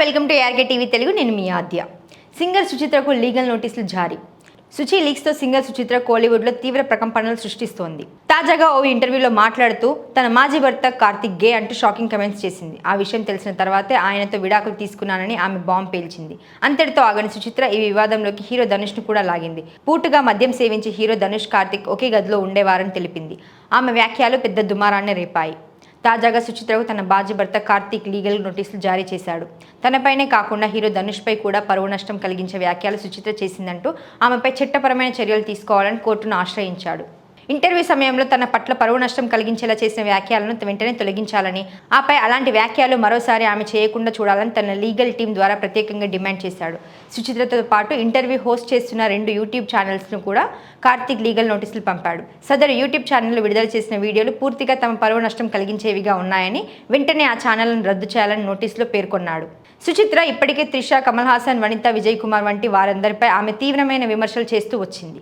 Welcome to A R K TV Telugu. నేను మీ ఆద్య. Singer సుచిత్రకు legal నోటీసులు జారీ. సుచి లీక్స్తో సింగర్ సుచిత్ర కోలీవుడ్లో తీవ్ర ప్రకంపనలు సృష్టిస్తోంది. తాజాగా ఓ ఇంటర్వ్యూలో మాట్లాడుతూ తన మాజీ భర్త కార్తిక్ గే అంటూ షాకింగ్ కమెంట్స్ చేసింది. ఆ విషయం తెలిసిన తర్వాతే ఆయనతో విడాకులు తీసుకున్నానని ఆమె బాంబు పేల్చింది. అంతటితో ఆగని సుచిత్ర ఈ వివాదంలోకి హీరో ధనుష్ను కూడా లాగింది. పూటుగా మద్యం సేవించి హీరో ధనుష్ కార్తిక్ ఒకే గదిలో ఉండేవారని తెలిపింది. ఆమె వ్యాఖ్యలు పెద్ద దుమారాన్ని రేపాయి. తాజాగా సుచిత్రకు తన బాజీ భర్త కార్తీక్ లీగల్ నోటీసులు జారీ చేశాడు. తనపైనే కాకుండా హీరో ధనుష్పై కూడా పరువు నష్టం కలిగించే వ్యాఖ్యలు సుచిత్ర చేసిందంటూ ఆమెపై చట్టపరమైన చర్యలు తీసుకోవాలని కోర్టును ఆశ్రయించాడు. ఇంటర్వ్యూ సమయంలో తన పట్ల పరువు నష్టం కలిగించేలా చేసిన వ్యాఖ్యలను వెంటనే తొలగించాలని ఆపై అలాంటి వ్యాఖ్యలు మరోసారి ఆమె చేయకుండా చూడాలని తన లీగల్ టీం ద్వారా ప్రత్యేకంగా డిమాండ్ చేశాడు. సుచిత్రతో పాటు ఇంటర్వ్యూ హోస్ట్ చేస్తున్న రెండు యూట్యూబ్ ఛానల్స్ను కూడా కార్తీక్ లీగల్ నోటీసులు పంపాడు. సదరు యూట్యూబ్ ఛానల్ విడుదల చేసిన వీడియోలు పూర్తిగా తమ పరువు నష్టం కలిగించేవిగా ఉన్నాయని వెంటనే ఆ ఛానల్ను రద్దు చేయాలని నోటీసులో పేర్కొన్నాడు. సుచిత్ర ఇప్పటికే త్రిష కమల్ హాసన్ వనిత విజయ్ కుమార్ వంటి వారందరిపై ఆమె తీవ్రమైన విమర్శలు చేస్తూ వచ్చింది.